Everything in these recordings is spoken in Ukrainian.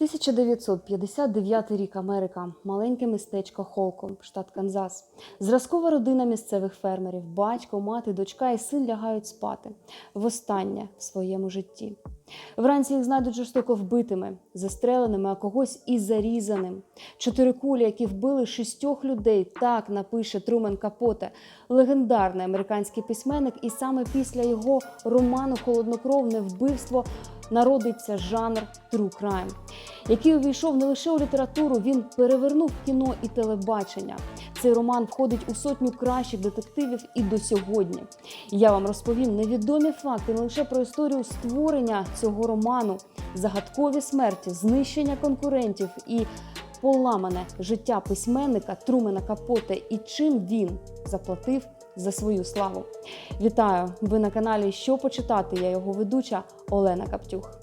1959 рік Америка, маленьке містечко Холком, штат Канзас. Зразкова родина місцевих фермерів, батько, мати, дочка і син лягають спати востаннє в своєму житті. Вранці їх знайдуть жорстоко вбитими, застреленими, а когось і зарізаним. Чотири кулі, які вбили шістьох людей, так напише Трумен Капоте, легендарний американський письменник, і саме після його роману Холоднокровне вбивство народиться жанр True Crime, який увійшов не лише у літературу, він перевернув кіно і телебачення. Цей роман входить у сотню кращих детективів і до сьогодні. Я вам розповім невідомі факти не лише про історію створення цього роману, загадкові смерті, знищення конкурентів і поламане життя письменника Трумена Капоте і чим він заплатив за свою славу. Вітаю! Ви на каналі Що почитати? Я його ведуча Олена Каптюх.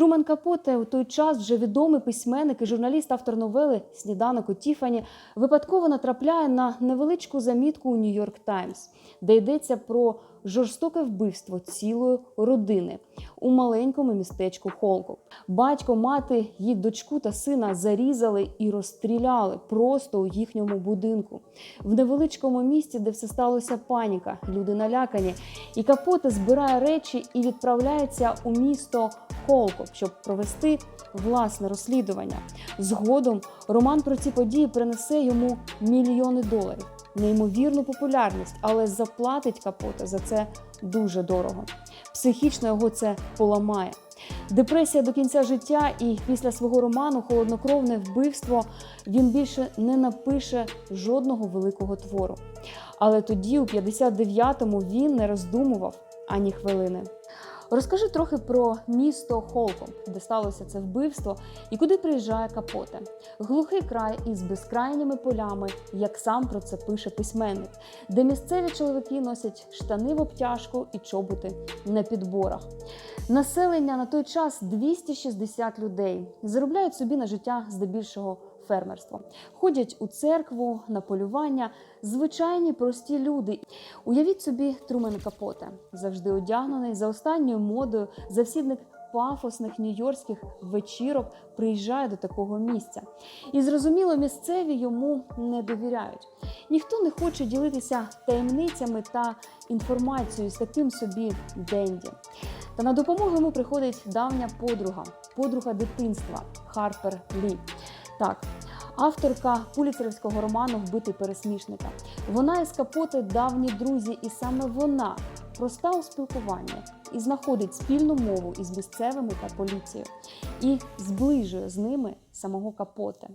Трумен Капоте у той час вже відомий письменник і журналіст, автор новели Сніданок у Тіфані випадково натрапляє на невеличку замітку у Нью-Йорк Таймс, де йдеться про жорстоке вбивство цілої родини у маленькому містечку Холкоп. Батько, мати, їх дочку та сина зарізали і розстріляли просто у їхньому будинку. В невеличкому місті, де все сталося паніка, люди налякані. І Капоте збирає речі і відправляється у місто Холкоп, щоб провести власне розслідування. Згодом роман про ці події принесе йому мільйони доларів. Неймовірну популярність, але заплатить Капоте за це дуже дорого. Психічно його це поламає. Депресія до кінця життя, і після свого роману Холоднокровне вбивство він більше не напише жодного великого твору. Але тоді, у 59-му, він не роздумував ані хвилини. Розкажи трохи про місто Холком, де сталося це вбивство, і куди приїжджає Капоте. Глухий край із безкрайніми полями, як сам про це пише письменник, де місцеві чоловіки носять штани в обтяжку і чоботи на підборах. Населення на той час 260 людей заробляють собі на життя здебільшого фермерство. Ходять у церкву на полювання, звичайні прості люди. Уявіть собі Трумен Капоте, завжди одягнений за останньою модою, завсідник пафосних нью-йоркських вечірок приїжджає до такого місця. І зрозуміло, місцеві йому не довіряють. Ніхто не хоче ділитися таємницями та інформацією з таким собі Денді. Та на допомогу йому приходить давня подруга, подруга дитинства Харпер Лі. Так, авторка пуліцерівського роману Вбитий пересмішника. Вона із Капоти давні друзі, і саме вона проста у спілкуванні і знаходить спільну мову із місцевими та поліцією і зближує з ними самого Капоте.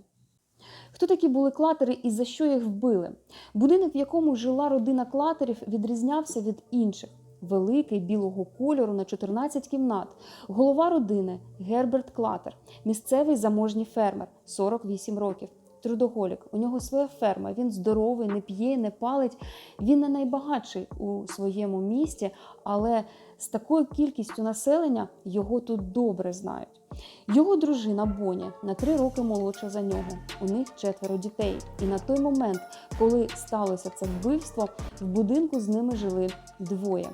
Хто такі були клатери і за що їх вбили? Будинок, в якому жила родина клатерів, відрізнявся від інших. Великий білого кольору на 14 кімнат. Голова родини Герберт Клатер, місцевий заможній фермер, 48 років. Трудоголік. У нього своя ферма. Він здоровий, не п'є, не палить. Він не найбагатший у своєму місті, але з такою кількістю населення його тут добре знають. Його дружина Боні на три роки молодша за нього. У них четверо дітей. І на той момент, коли сталося це вбивство, в будинку з ними жили двоє: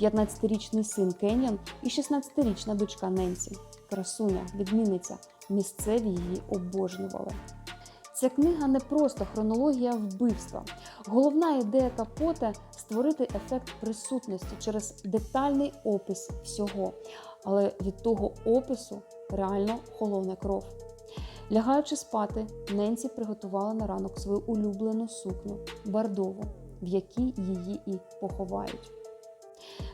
15-річний син Кеньян і 16-річна дочка Ненсі. Красуня, відмінниця. Місцеві її обожнювали. Ця книга не просто хронологія вбивства. Головна ідея Капоте створити ефект присутності через детальний опис всього. Але від того опису реально холоне кров. Лягаючи спати, Ненсі приготувала на ранок свою улюблену сукню бардову, в якій її і поховають.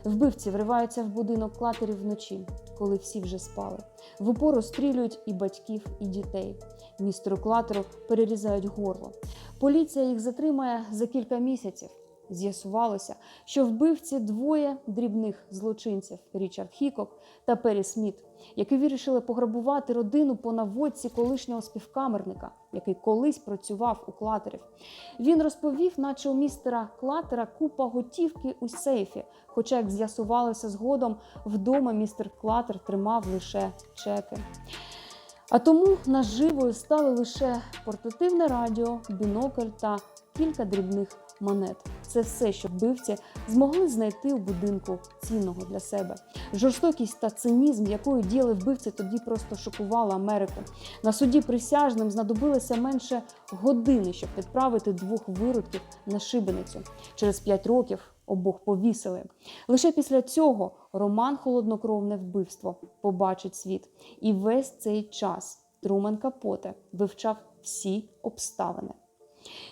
Вбивці вриваються в будинок клатерів вночі, коли всі вже спали. В упор розстрілюють і батьків, і дітей. Містеру клатеру перерізають горло. Поліція їх затримає за кілька місяців. З'ясувалося, що вбивці двоє дрібних злочинців Річард Хікок та Пері Сміт, які вирішили пограбувати родину по наводці колишнього співкамерника, який колись працював у клатерів. Він розповів, наче у містера Клатера купа готівки у сейфі. Хоча, як з'ясувалося згодом, вдома містер Клатер тримав лише чеки. А тому наживою стали лише портативне радіо, бінокль та кілька дрібних монет. Це все, що вбивці змогли знайти у будинку цінного для себе. Жорстокість та цинізм, якою діяли вбивці, тоді просто шокувала Америку. На суді присяжним знадобилося менше години, щоб відправити двох виродків на шибеницю. Через п'ять років обох повісили. Лише після цього роман Холоднокровне вбивство побачить світ. І весь цей час Труман Капоте вивчав всі обставини.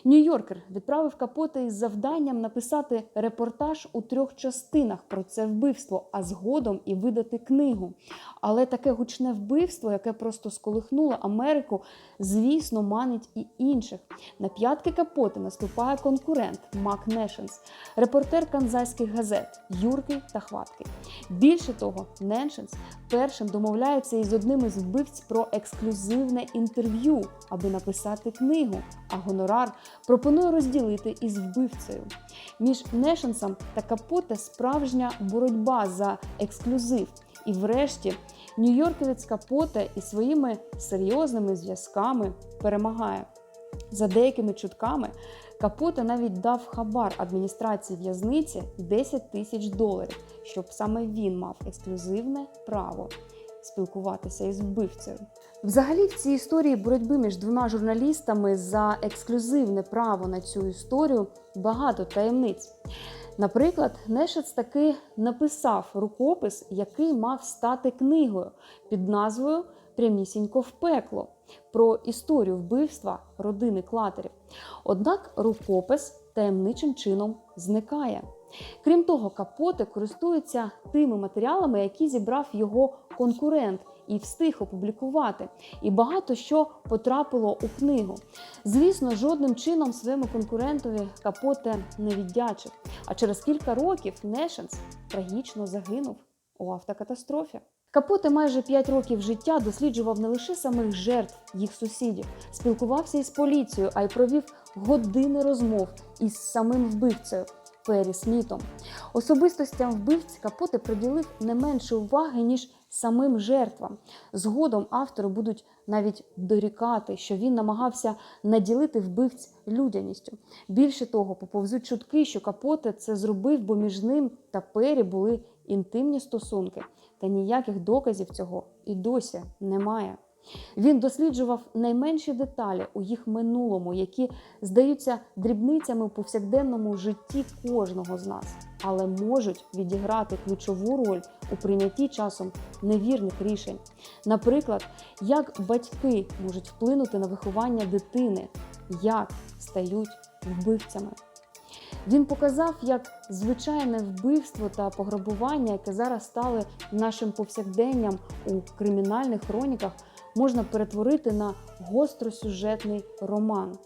Нью-Йоркер відправив Капоте із завданням написати репортаж у трьох частинах про це вбивство, а згодом і видати книгу. Але таке гучне вбивство, яке просто сколихнуло Америку, звісно, манить і інших. На п'ятки Капоте наступає конкурент Мак Нешенс, репортер канзайських газет, юркий та хваткий. Більше того, Нешенс першим домовляється із одним із вбивць про ексклюзивне інтерв'ю, аби написати книгу. А гонорар пропонує розділити із вбивцею. Між Нешенсом та Капоте справжня боротьба за ексклюзив. І врешті Нью-Йорківець Капоте із своїми серйозними зв'язками перемагає. За деякими чутками, Капоте навіть дав хабар адміністрації в'язниці 10 тисяч доларів, щоб саме він мав ексклюзивне право спілкуватися із вбивцею. Взагалі, в цій історії боротьби між двома журналістами за ексклюзивне право на цю історію багато таємниць. Наприклад, Нешец таки написав рукопис, який мав стати книгою під назвою Прямісінько в пекло про історію вбивства родини клатерів. Однак рукопис таємничим чином зникає. Крім того, Капоте користується тими матеріалами, які зібрав його конкурент і встиг опублікувати. І багато що потрапило у книгу. Звісно, жодним чином своєму конкурентові Капоте не віддячив. А через кілька років Нешенс трагічно загинув у автокатастрофі. Капоте майже 5 років життя досліджував не лише самих жертв їх сусідів, спілкувався із поліцією, а й провів години розмов із самим вбивцею Пері Смітом. Особистостям вбивць Капоте приділив не менше уваги, ніж самим жертвам. Згодом автори будуть навіть дорікати, що він намагався наділити вбивць людяністю. Більше того, поповзуть чутки, що Капоте це зробив, бо між ним та Пері були інтимні стосунки. Та ніяких доказів цього і досі немає. Він досліджував найменші деталі у їх минулому, які здаються дрібницями у повсякденному житті кожного з нас, але можуть відіграти ключову роль у прийнятті часом невірних рішень. Наприклад, як батьки можуть вплинути на виховання дитини, як стають вбивцями. Він показав, як звичайне вбивство та пограбування, яке зараз стали нашим повсякденням у кримінальних хроніках, можна перетворити на гостросюжетний роман.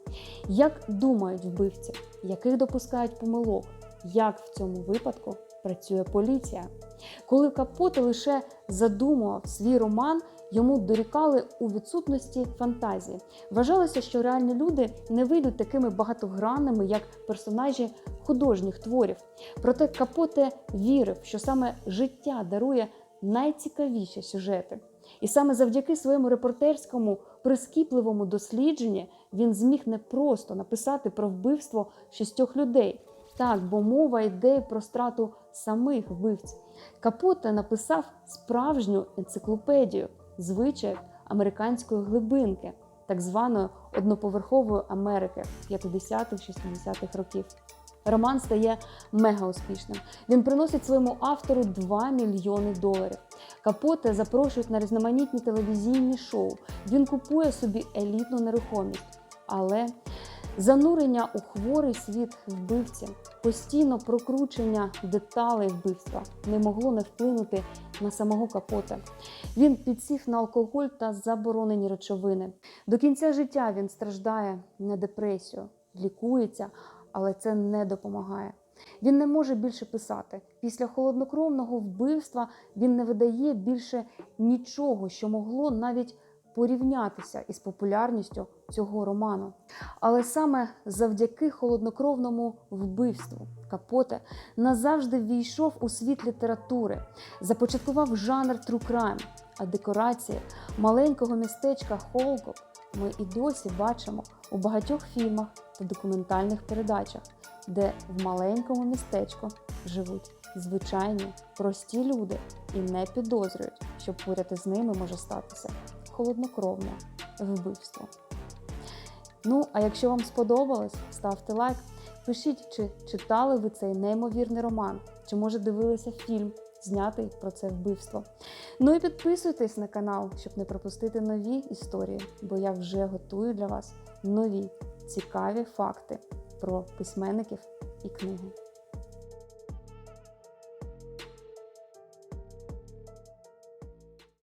Як думають вбивці, яких допускають помилок, як в цьому випадку працює поліція? Коли Капоте лише задумував свій роман, йому дорікали у відсутності фантазії. Вважалося, що реальні люди не вийдуть такими багатогранними, як персонажі художніх творів. Проте Капоте вірив, що саме життя дарує найцікавіші сюжети. І саме завдяки своєму репортерському прискіпливому дослідженню він зміг не просто написати про вбивство шістьох людей. Так, бо мова йде про страту самих вбивць. Капоте написав справжню енциклопедію звичаїв американської глибинки, так званої одноповерхової Америки 50-60-х років. Роман стає мега успішним. Він приносить своєму автору 2 мільйони доларів. Капоте запрошують на різноманітні телевізійні шоу. Він купує собі елітну нерухомість. Але занурення у хворий світ вбивці, постійно прокручення деталей вбивства не могло не вплинути на самого Капоте. Він підсів на алкоголь та заборонені речовини. До кінця життя він страждає на депресію, лікується, але це не допомагає. Він не може більше писати. Після холоднокровного вбивства він не видає більше нічого, що могло навіть порівнятися із популярністю цього роману. Але саме завдяки холоднокровному вбивству Капоте назавжди ввійшов у світ літератури, започаткував жанр true crime, а декорації маленького містечка Холкоп ми і досі бачимо у багатьох фільмах та документальних передачах. де в маленькому містечку живуть звичайні прості люди і не підозрюють, що поряд із ними може статися холоднокровне вбивство. Ну, а якщо вам сподобалось, ставте лайк. Пишіть, чи читали ви цей неймовірний роман, чи може дивилися фільм, знятий про це вбивство. Ну і підписуйтесь на канал, щоб не пропустити нові історії, бо я вже готую для вас нові цікаві факти про письменників і книги.